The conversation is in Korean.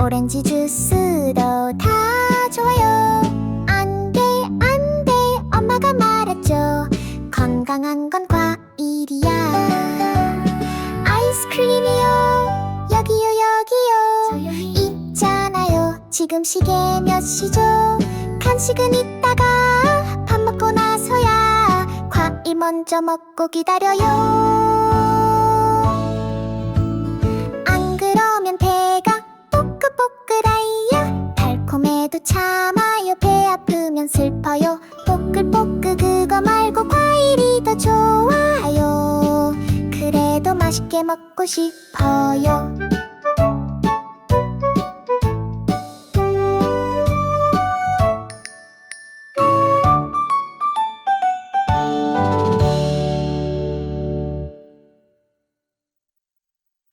오렌지 주스도 다 좋아요. 안돼 안돼 엄마가 말했죠. 건강한 건 과일이야. 아이스크림이요. 여기요 여기요. 있잖아요. 지금 시계 몇 시죠? 간식은 이따가 밥 먹고 나서야 과일 먼저 먹고 기다려요 참아요. 배 아프면 슬퍼요. 뽀글뽀글 그거 말고 과일이 더 좋아요. 그래도 맛있게 먹고 싶어요